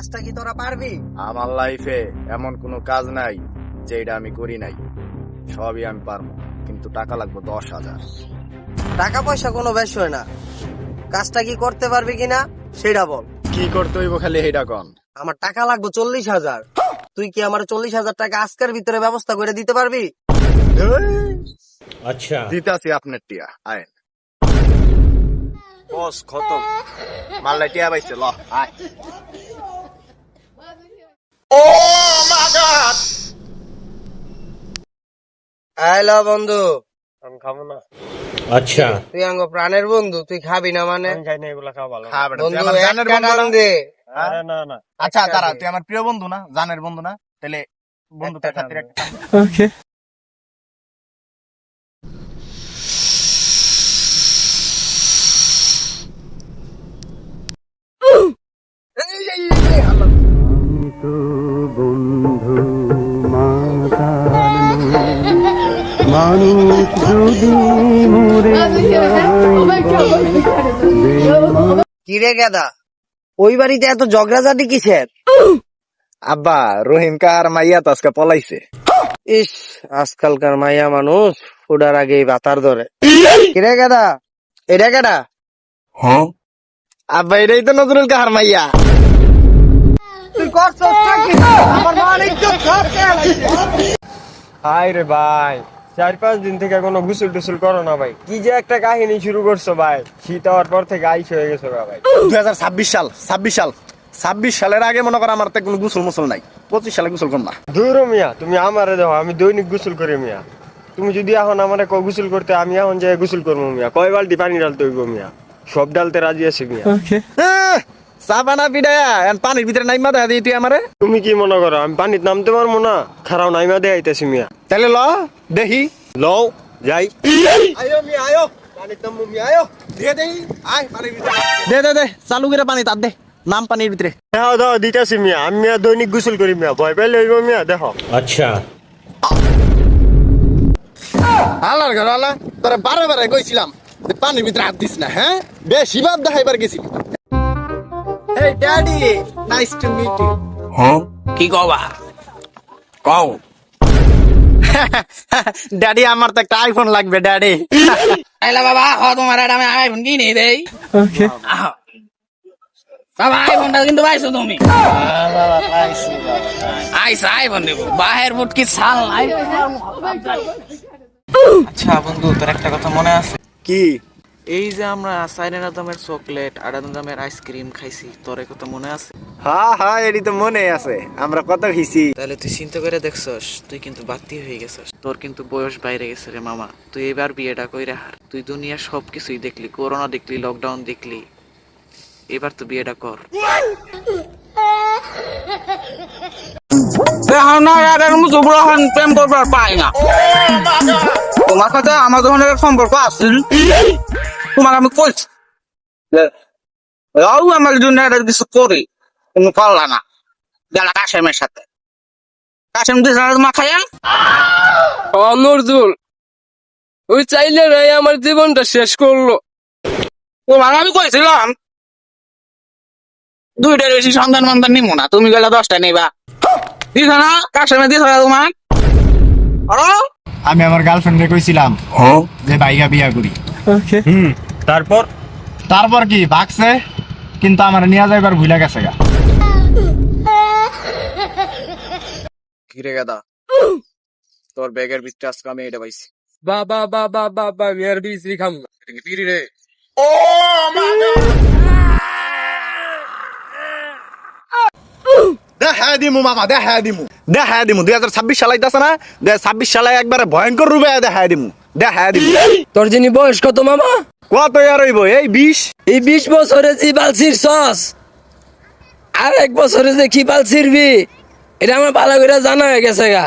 কাজটা কি তোরা পারবি? আমার লাইফে এমন কোনো কাজ নাই যেটা আমি করি নাই। সবই আমি পারব কিন্তু টাকা লাগবে দশ হাজার। টাকা পয়সা কোনো বেশি না। কাজটা কি করতে পারবি কিনা সেটা বল। কি করতে হইব খালি এইটা কন। আমার টাকা লাগবে চল্লিশ হাজার। তুই কি আমার চল্লিশ হাজার টাকা আজকের ভিতরে ব্যবস্থা করে দিতে পারবি? আচ্ছা। দিতাছি আপনার টিয়া আয় বস খতম। মাল্লাই টিয়া পাইছে ল আয়। হ্যালো বন্ধু। আমি খাব না। আচ্ছা। তুই আঙ্গো প্রাণের বন্ধু তুই খাবি না মানে? আমি খাই না এগুলা খাওয়া ভালো। বন্ধু জানের বন্ধু হ্যাঁ? না? না আচ্ছা তারা তুই আমার প্রিয় বন্ধু না জানের বন্ধু না? তাহলে বন্ধুটা খাতিরে একটা Oh my god, oh my god. কি রে গেদা? ওই বাড়িতে এত ঝগড়াঝাটি কিসের? আব্বা রহিম কার মাইয়া তো আজকে পলাইছে। ইস আজকালকার মাইয়া মানুষ ফুডার আগেই বাতার ধরে। কি রে গেদা? এটা কেডা? আব্বা এটাই তো নজরুল কাহার মাইয়া। হাই রে ভাই। চার পাঁচ দিন থেকে কোনো গুসল টুসুল করো না ভাই। কি যে একটা কাহিনী শুরু করছ ভাই? শীত হওয়ার পর থেকে আইস হয়ে গেছো ভাই। দুই হাজার ছাব্বিশ সাল ছাব্বিশ সাল। ছাব্বিশ সালের আগে মনে করো আমার তো কোনো গুসল মুসল নাই। পঁচিশ সালে গুসল কর না। দূর মিয়া তুমি আমারে দেখো আমি দৈনিক গোসল করি মিয়া। তুমি যদি এখন আমারে কও গোসল করতে আমি এখন যে গোসল করব মিয়া। কয় বালতি পানি ডালতে হইব মিয়া? সব ডালতে রাজি আছে মিয়া। চাপানা পিডায়া পানির ভিতরে নাইমা দেখা দিই তুই আমারে। তুমি কি মনে করো আমি পানির নামতে পারব দে দেই আমি দৈনিক গোসল করি ভয় পাইলে হইব মিয়া দেখ। আচ্ছা। আল্লাহর ঘর আল্লাহ তোরা বারে বারে কইছিলাম পানির ভিতরে হাত দিস না হ্যাঁ? বেশি ভাব দেখাইবার গেছিলি। Hey daddy, nice to meet you. কি কবা কও। ড্যাডি আমার তো একটা আইফোন লাগবে ড্যাডি আইলা বাবা হ তোমার আমি আইফোন কিনে দেই। আহ। বাবা আইফোনটা কিন্তু পাইছো তুমি। আইসা আইফোন দেবো। বাহের বুট কি ছাল নাই? আচ্ছা বন্ধু তোর একটা কথা মনে আছে? কি? এই যে আমরা সাইরেনা দামের চকলেট আড়ানা দামের আইসক্রিম খাইছি তোর কথা মনে আছে? হ্যাঁ হ্যাঁ এটি তো মনে আছে। আমরা কত খেয়েছি তাহলে তুই চিন্তা করে দেখছস তুই কিন্তু বাতি হয়ে গেছস। তোর কিন্তু বয়স বাইরে গেছে রে মামা। তুই এবার বিয়েটা কইরা হার। তুই দুনিয়ার সব কিছুই দেখলি করোনা দেখলি লকডাউন দেখলি। এবার তো বিয়েটা কর। এখন না আর প্রেম করবার পাই না। তোমার কাছে আমার যখন সম্পর্ক আছিল তোমার আমি কইছি রাও আমার জন্য একটা কিছু করি তুমি করলা না। গেলা কাশেমের সাথে। কাশেম না তোমার নজরুল ওই চাইলে রে আমার জীবনটা শেষ করল। তোমার আমি কইছিলাম দুইটার বেশি সন্ধান মন্দান নিমো না তুমি গেলে দশটা নিবা। দিছ না কাশেমে দিছ তোমার আরও আমি আমার গার্লফ্রেন্ডে কইছিলাম যে বাইগা বিয়া করি। হুম তারপর? তারপর কি ভাগছে কিন্তু আমার নিয়ে যাইবার ভুলে গেছে গা। ঘিরে গেদা? তোর ব্যাগের ভিতরে আজকে আমি এটা পাইছি। বাবা বাবা বাবা মেয়ের বিচি খাম। পিরি রে? দেখা দিমু মামা দেখা দিমু দেখা দিমু দুই হাজার ছাব্বিশ সাল আইতাছে না? ছাব্বিশ সালে একবারে ভয়ঙ্কর রূপে দেখা দিমু দেখা দিমু তোর যিনি বয়স কত মামা? কত আর হইব? এই বিশ? এই বিশ বছরে যে বালছির সস আর এক বছরে যে কি বাল ছিড়বি এটা আমার ভালো করে জানা হয়ে গেছে গা।